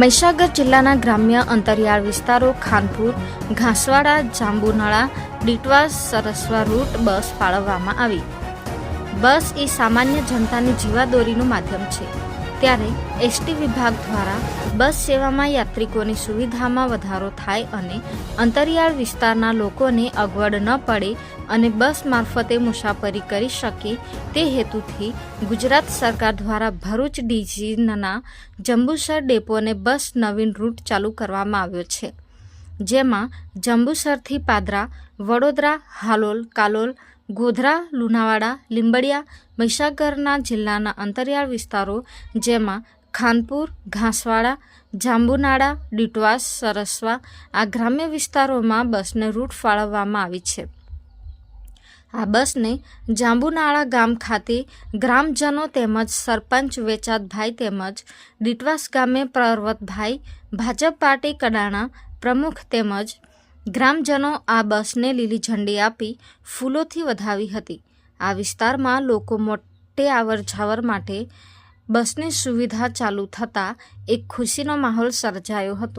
મહીસાગર જિલ્લાના ગ્રામ્ય અંતરિયાળ વિસ્તારો ખાનપુર, ઘાસવાડા, જાંબુનળા, ડીટવા, સરસવા રૂટ, બસ ફાળવવામાં આવી. બસ એ સામાન્ય જનતાની જીવાદોરીનું માધ્યમ છે. ત્યારે એસટી વિભાગ દ્વારા બસ સેવામાં યાત્રિકોની સુવિધામાં વધારો થાય અને અંતરિયાળ વિસ્તારના લોકોને અગવડ ન પડે અને બસ મારફતે મુસાફરી કરી શકે તે હેતુથી ગુજરાત સરકાર દ્વારા ભરૂચ ડીજીના જંબુસર ડેપોને બસ નવીન રૂટ ચાલુ કરવામાં આવ્યો છે, જેમાં જંબુસરથી પાદરા, વડોદરા, હાલોલ, કાલોલ ગોધરા, લુણાવાડા, લીંબડિયા, મહીસાગરના જિલ્લાના અંતરિયાળ વિસ્તારો જેમાં ખાનપુર, ઘાસવાડા, જાંબુનાળા, ડીટવાસ, સરસવા આ ગ્રામ્ય વિસ્તારોમાં બસને રૂટ ફાળવવામાં આવી છે. આ બસને જાંબુનાળા ગામ ખાતે ગ્રામજનો તેમજ સરપંચ વેચાતભાઈ તેમજ ડીટવાસ ગામે પર્વતભાઈ ભાજપ પાર્ટી કડાણા પ્રમુખ તેમજ ગ્રામજનો આ બસને લીલી ઝંડી આપી ફૂલોથી વધાવી હતી. આ વિસ્તારમાં લોકો મોટે આવર જાવર માટે બસની સુવિધા ચાલુ થતાં એક ખુશીનો માહોલ સર્જાયો હતો.